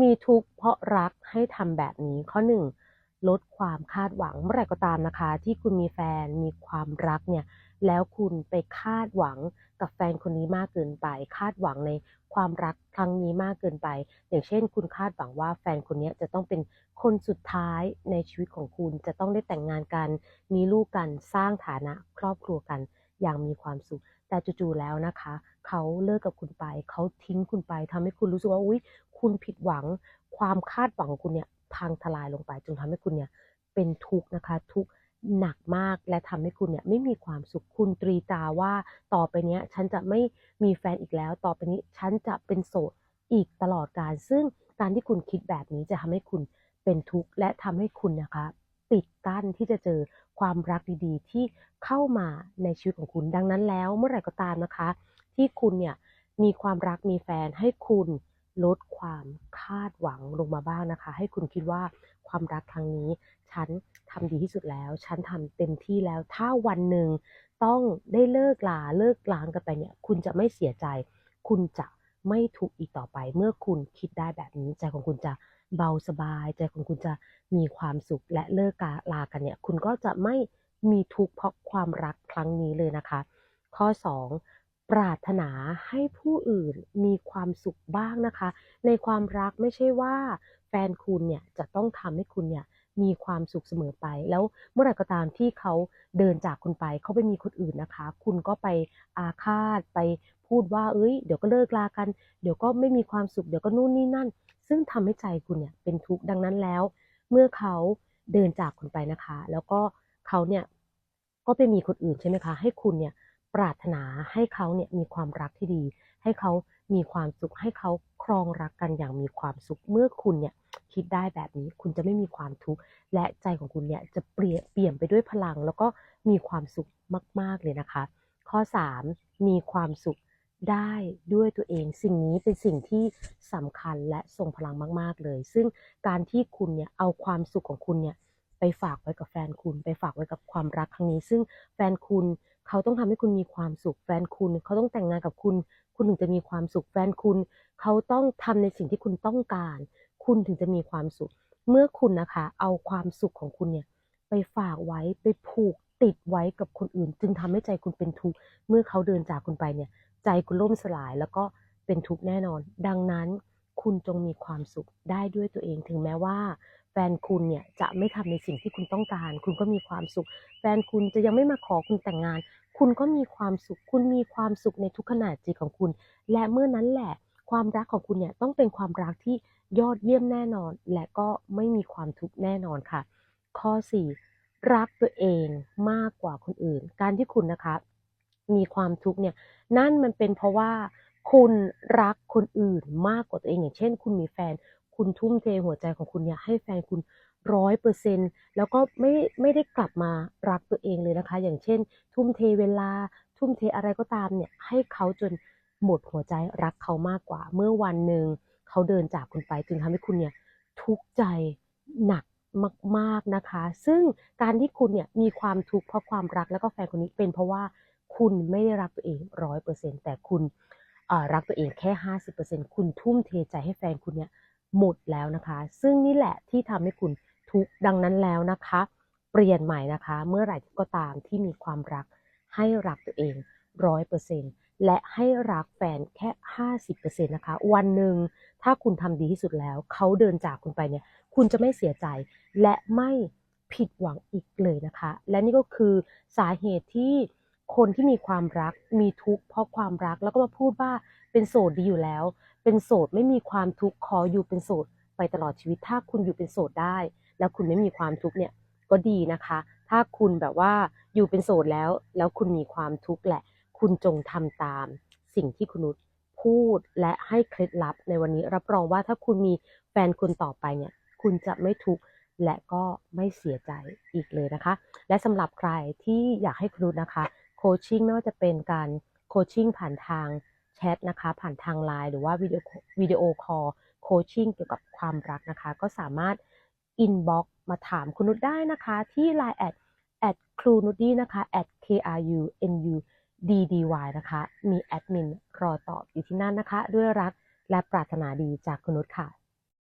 มีทุกข์เพราะรักให้ทำแบบนี้ข้อหนึ่งลดความคาดหวังเมื่อไหร่ก็ตามนะคะ ที่คุณมีแฟนมีความรักเนี่ยแล้วคุณไปคาดหวังกับแฟนคนนี้มากเกินไป คาดหวังในความรักครั้งนี้มากเกินไป อย่างเช่น คุณคาดหวังว่าแฟนคนนี้จะต้องเป็นคนสุดท้ายในชีวิตของคุณจะต้องได้แต่งงานกัน มีลูกกันสร้างฐานะครอบครัวกันอย่างมีความสุข แต่จู่ๆแล้วนะคะ เขาเลิกกับคุณไป เขาทิ้งคุณไปทำให้คุณรู้สึกว่าอุ๊ย คุณผิดหวัง ความคาดหวังของคุณเนี่ยพังทลายลงไปจนทำให้คุณเนี่ยเป็นทุกข์นะคะ ทุกข์หนักมากและทำให้คุณเนี่ยไม่มีความสุขคุณตรีตาว่าต่อไปเนี้ยฉันจะไม่มีแฟนอีกแล้ว ต่อไปนี้ฉันจะเป็นโสดอีกตลอดกาลซึ่งการที่คุณคิดแบบนี้จะทำให้คุณเป็นทุกข์และทำให้คุณนะคะ ปิดกั้นที่จะเจอความรักดีๆ ที่เข้ามาในชีวิตของคุณ ดังนั้นแล้วเมื่อไหร่ก็ตามนะคะ ที่คุณเนี่ยมีความรักมีแฟนให้คุณลดความคาดหวังลงมาบ้างนะคะ ให้คุณคิดว่าความรักครั้งนี้ ฉันทำดีที่สุดแล้ว ฉันทำเต็มที่แล้ว ถ้าวันหนึ่งต้องได้เลิกลาเลิกล้างกันไปเนี่ย คุณจะไม่เสียใจ คุณจะ ไม่ทุกข์อีกต่อไป เมื่อคุณคิดได้แบบนี้ใจของคุณจะเบาสบาย ใจของคุณจะมีความสุขและเลิกกาลากันเนี่ย คุณก็จะไม่มีทุกข์เพราะความรักครั้งนี้เลยนะคะ ข้อ 2 ปรารถนาให้ผู้อื่นมีความสุขบ้างนะคะ ในความรักไม่ใช่ว่าแฟนคุณเนี่ยจะต้องทำให้คุณเนี่ย มีความสุขเสมอไป แล้วเมื่อไหร่ก็ตามที่เขาเดินจากคุณไปเขาไปมีคนอื่นนะคะ คุณก็ไปอาฆาตไปพูดว่าเอ้ย เดี๋ยวก็เลิกลากัน เดี๋ยวก็ไม่มีความสุขเดี๋ยวก็นู่นนี่นั่น ซึ่งทำให้ใจคุณเนี่ยเป็นทุกข์ดังนั้นแล้ว เมื่อเขาเดินจากคุณไปนะคะ แล้วก็เขาเนี่ยก็ไปมีคนอื่นใช่ไหมคะ ให้คุณเนี่ยปรารถนาให้เขาเนี่ยมีความรักที่ดี ให้เขามีความสุขให้เขาครองรักกันอย่างมีความสุขเมื่อคุณเนี่ยคิดได้แบบนี้คุณจะไม่มีความทุกข์และใจของคุณเนี่ยจะเปลี่ยนเปลี่ยนไปด้วยพลัง แล้วก็มีความสุขมาก ๆเลยนะคะ ข้อ 3 มีความสุขได้ด้วยตัวเอง สิ่งนี้เป็นสิ่งที่สำคัญและทรงพลังมาก ๆเลย ซึ่งการที่คุณเนี่ยเอาความสุขของคุณเนี่ยไปฝากไว้กับแฟนคุณ ไปฝากไว้กับความรักครั้งนี้ ซึ่งแฟนคุณ เขาต้องทำให้คุณมีความสุขแฟนคุณ เขาต้องแต่งงานกับคุณ คุณถึงจะมีความสุขแฟนคุณ เขาต้องทำในสิ่งที่คุณต้องการ คุณถึงจะมีความสุข เมื่อคุณนะคะ เอาความสุขของคุณเนี่ย ไปฝากไว้ไปผูกติดไว้กับคนอื่น จึงทำให้ใจคุณเป็นทุกข์เมื่อเขาเดินจากคุณไปเนี่ย ใจคุณล่มสลายแล้วก็เป็นทุกข์แน่นอน ดังนั้นคุณจงมีความสุขได้ด้วยตัวเองถึงแม้ว่า แฟนคุณเนี่ยจะไม่ทำในสิ่งที่คุณต้องการ คุณก็มีความสุข แฟนคุณจะยังไม่มาขอคุณแต่งงาน คุณก็มีความสุข คุณมีความสุขในทุกขณะจิตของคุณ และเมื่อนั้นแหละความรักของคุณเนี่ยต้องเป็นความรักที่ยอดเยี่ยมแน่นอน และก็ไม่มีความทุกข์แน่นอนค่ะ ข้อ 4 รักตัวเองมากกว่าคนอื่น การที่คุณนะคะ มีความทุกข์เนี่ยนั่นมันเป็นเพราะว่าคุณรักคนอื่นมากกว่าตัวเองอย่างเช่น คุณมีแฟน คุณทุ่มเทหัวใจของคุณเนี่ยให้แฟนคุณร้อยเปอร์เซ็นแล้วก็ไม่ไม่ได้กลับมารักตัวเองเลยนะคะ อย่างเช่น ทุ่มเทเวลา ทุ่มเทอะไรก็ตามเนี่ยให้เขาจนหมดหัวใจรักเขามากกว่า เมื่อวันหนึ่งเขาเดินจากคุณไปจึงทำให้คุณเนี่ยทุกข์ใจหนักมากๆนะคะ ซึ่งการที่คุณเนี่ยมีความทุกข์เพราะความรักแล้วก็แฟนคนนี้เป็นเพราะว่าคุณไม่ได้รักตัวเองร้อยเปอร์เซ็นแต่คุณรักตัวเองแค่ห้าสิบเปอร์เซ็นคุณทุ่มเทใจให้แฟนคุณเนี่ย หมดแล้วนะคะ ซึ่งนี่แหละที่ทำให้คุณทุกข์ดังนั้นแล้วนะคะ เปลี่ยนใหม่นะคะ เมื่อไหร่ก็ตามที่มีความรักให้รักตัวเองร้อยเปอร์เซ็นและให้รักแฟนแค่ห้าสิบเปอร์เซ็นนะคะ วันหนึ่งถ้าคุณทำดีที่สุดแล้ว เขาเดินจากคุณไปเนี่ย คุณจะไม่เสียใจ และไม่ผิดหวังอีกเลยนะคะ และนี่ก็คือสาเหตุที่คนที่มีความรักมีทุกข์เพราะความรักแล้วก็มาพูดว่าเป็นโสดดีอยู่แล้ว เป็นโสดไม่มีความทุกข์ขออยู่เป็นโสดไปตลอดชีวิตถ้าคุณอยู่เป็นโสดได้ แล้วคุณไม่มีความทุกข์เนี่ยก็ดีนะคะ ถ้าคุณแบบว่าอยู่เป็นโสดแล้ว แล้วคุณมีความทุกข์แหละ คุณจงทำตาม สิ่งที่คุณนุชพูดและให้เคล็ดลับในวันนี้รับรองว่าถ้าคุณมีแฟนคนต่อไปเนี่ย คุณจะไม่ทุกข์และก็ไม่เสียใจอีกเลยนะคะ และสำหรับใครที่อยากให้คุณนุชนะคะ โคชชิ่งไม่ว่าจะเป็นการโคชชิ่งผ่านทาง ทนะคะ ผ่านทางไลน์หรือว่าวิดีโอวิดีโอคอลโคชชิ่งเกี่ยวกับความรักนะคะ ก็สามารถอินบ็อกมาถามคุณนุชได้นะคะ ที่ Line แอดแอดครูนุดี้นะคะ at k r u n u d d y นะคะ มีแอดมินรอตอบอยู่ที่นั่นนะคะ ด้วยรักและปรารถนาดีจากคุณนุชค่ะ